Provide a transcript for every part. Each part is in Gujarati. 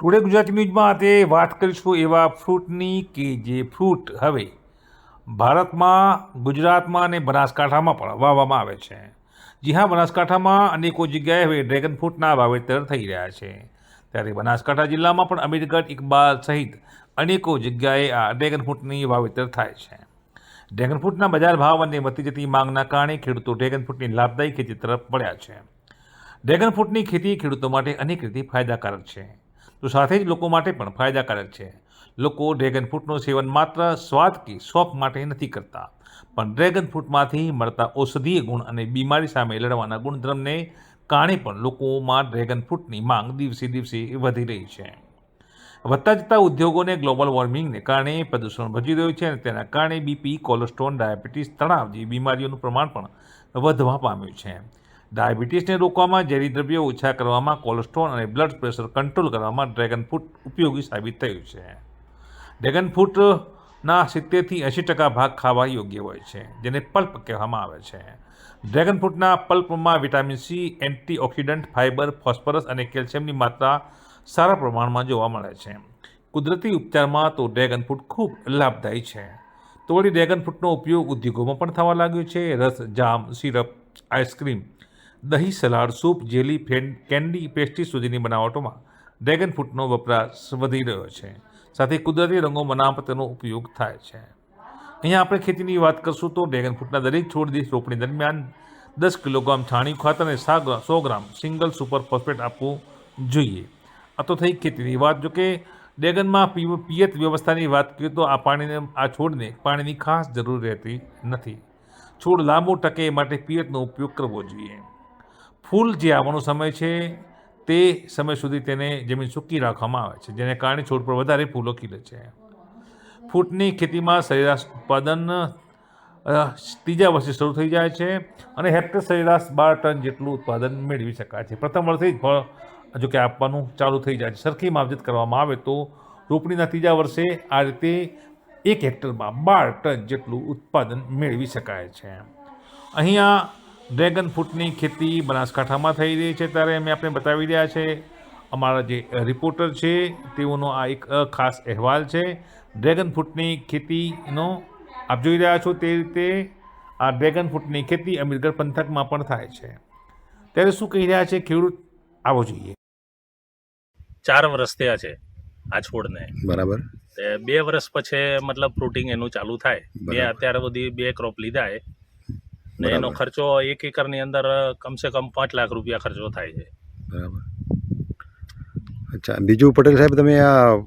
ટુડે ગુજરાતી ન્યૂઝમાં આજે વાત કરીશું એવા ફ્રૂટની કે જે ફ્રૂટ હવે ભારતમાં, ગુજરાતમાં અને બનાસકાંઠામાં પણ વાવવામાં આવે છે. જી હા, બનાસકાંઠામાં અનેકો જગ્યાએ હવે ડ્રેગન ફ્રૂટના વાવેતર થઈ રહ્યા છે. ત્યારે બનાસકાંઠા જિલ્લામાં પણ અમીરગઢ ઇકબાલ સહિત અનેકો જગ્યાએ આ ડ્રેગન ફ્રૂટની વાવેતર થાય છે. ડ્રેગન ફ્રૂટના બજાર ભાવ અને વધતી જતી માંગના કારણે ખેડૂતો ડ્રેગન ફ્રૂટની લાભદાયી ખેતી તરફ પડ્યા છે. ડ્રેગન ફ્રૂટની ખેતી ખેડૂતો માટે અનેક રીતે ફાયદાકારક છે. તો સાથે જ લોકો માટે પણ ફાયદાકારક છે. લોકો ડ્રેગન ફ્રૂટનું સેવન માત્ર સ્વાદ કે શોખ માટે નથી કરતા, પણ ડ્રેગન ફ્રૂટમાંથી મળતા ઔષધીય ગુણ અને બીમારી સામે લડવાના ગુણધર્મને કારણે પણ લોકોમાં ડ્રેગન ફ્રૂટની માંગ દિવસે દિવસે વધી રહી છે. વધતા જતા ઉદ્યોગોને ગ્લોબલ વોર્મિંગને કારણે પ્રદૂષણ વધી રહ્યું છે અને તેના કારણે બીપી કોલેસ્ટ્રોલ ડાયાબિટીસ તણાવ જેવી બીમારીઓનું પ્રમાણ પણ વધવા પામ્યું છે. ડાયાબિટીસને રોકવામાં, ઝેરી દ્રવ્યો ઓછા કરવામાં, કોલેસ્ટ્રોલ અને બ્લડ પ્રેશર કંટ્રોલ કરવામાં ડ્રેગન ફ્રૂટ ઉપયોગી સાબિત થયું છે. ડ્રેગન ફ્રૂટના સિત્તેરથી એંશી ટકા ભાગ ખાવા યોગ્ય હોય છે, જેને પલ્પ કહેવામાં આવે છે. ડ્રેગન ફ્રૂટના પલ્પમાં vitamin C, antioxidant, fibre, phosphorus અને કેલ્શિયમની માત્રા સારા પ્રમાણમાં જોવા મળે છે. કુદરતી ઉપચારમાં તો ડ્રેગન ફ્રૂટ ખૂબ લાભદાયી છે. તો વળી ડ્રેગન ફ્રૂટનો ઉપયોગ ઉદ્યોગોમાં પણ થવા લાગ્યો છે. રસ, જામ, સિરપ, આઈસ્ક્રીમ દહીં, સલાડ, સૂપ, જેલી, ફેન, કેન્ડી, પેસ્ટ્રી સુધીની બનાવટોમાં ડ્રેગન ફ્રૂટનો વપરાશ વધી રહ્યો છે. સાથે કુદરતી રંગો બનાવવા ઉપયોગ થાય છે. અહીંયા આપણે ખેતીની વાત કરશું તો ડ્રેગન ફ્રૂટના દરેક છોડ દીઠ રોપણી દરમિયાન દસ કિલોગ્રામ છાણિયું ખાતર અને સો ગ્રામ સિંગલ સુપર ફોસ્ફેટ આપવું જોઈએ. આ તો થઈ ખેતીની વાત. જો કે ડ્રેગનમાં પિયત વ્યવસ્થાની વાત કરીએ તો આ પાણીને, આ છોડને પાણીની ખાસ જરૂર રહેતી નથી. છોડ લાંબો ટકે માટે પિયતનો ઉપયોગ કરવો જોઈએ. ફૂલ જે આવવાનો સમય છે, તે સમય સુધી તેને જમીન સૂકી રાખવામાં આવે છે, જેને કારણે છોડ પર વધારે ફૂલો ખીલે છે. ફૂટની ખેતીમાં સરેરાશ ઉત્પાદન ત્રીજા વર્ષે શરૂ થઈ જાય છે અને હેક્ટર સરેરાશ બાર ટન જેટલું ઉત્પાદન મેળવી શકાય છે. પ્રથમ વર્ષે જ ફળ, જો કે આપવાનું ચાલુ થઈ જાય છે. સરખી માવજત કરવામાં આવે તો રોપણીના ત્રીજા વર્ષે આ રીતે એક હેક્ટરમાં બાર ટન જેટલું ઉત્પાદન મેળવી શકાય છે. અહીંયા ડ્રેગન ફ્રૂટની ખેતી બનાસકાંઠામાં થઈ રહી છે ત્યારે અમે આપણે બતાવી રહ્યા છે. અમારા જે રિપોર્ટર છે તેઓનો આ એક ખાસ અહેવાલ છે. ડ્રેગન ફ્રૂટની ખેતીનો આપ જોઈ રહ્યા છો તે રીતે આ ડ્રેગન ફ્રૂટની ખેતી અમીરગઢ પંથકમાં પણ થાય છે. ત્યારે શું કહી રહ્યા છે ખેડૂત? આવો જોઈએ. ચાર વર્ષ થયા છે આ છોડને. બરાબર. બે વર્ષ પછી મતલબ ફ્રૂટિંગ એનું ચાલુ થાય. બે અત્યારે બધી બે ક્રોપ લીધા છે. ને એનો ખર્ચો એક એકરની અંદર કમસે કમ પાંચ લાખ રૂપિયા ખર્ચો થાય છે. બરાબર. અચ્છા બીજું પટેલ સાહેબ તમે આ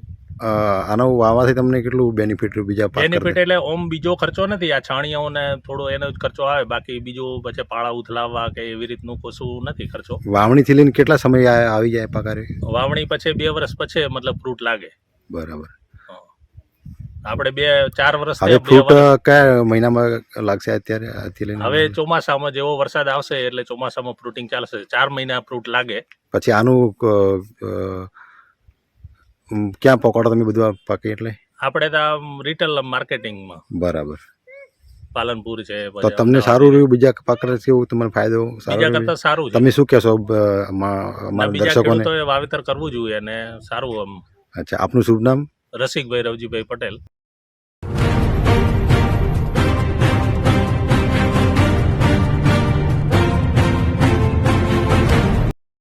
આનો વાવવાથી તમને કેટલું બેનિફિટ બીજા બેનિફિટ એટલે ઓમ બીજો ખર્ચો નથી આ છાણિયાઓને થોડો એનો જ ખર્ચો આવે બાકી બીજું પછી પાળા ઉથલાવવા કે એવી રીતનું કશું નથી ખર્ચો. વાવણીથી લઈને કેટલા સમય આવી જાય પગારે વાવણી પછી બે વર્ષ પછી મતલબ ફ્રૂટ લાગે. બરાબર. આપણે બે ચાર વર્ષ હવે ફ્રૂટ કયા મહિનામાં લાગશે અત્યારે આથી લઈને? હવે ચોમાસામાં જેવો વરસાદ આવશે એટલે ચોમાસામાં ફ્રૂટિંગ ચાલશે. ચાર મહિના ફ્રૂટ લાગે. પછી આનું ક્યાં પકડો તમે બધું પાકી એટલે? આપણે તો રિટેલ માર્કેટિંગમાં બરાબર. પાલનપુર છે તો તમને સારું રહ્યું? બીજા પાક કેવું તમને ફાયદો? સારો બીજા કરતા સારું તમે શું કહેશો? અમારા દર્શકોને ખેડૂતોએ વાવેતર કરવું જોઈએ અને સારું આમ. અચ્છા આપનું શુભ નામ? રસિકભાઈ રવજીભાઈ પટેલ.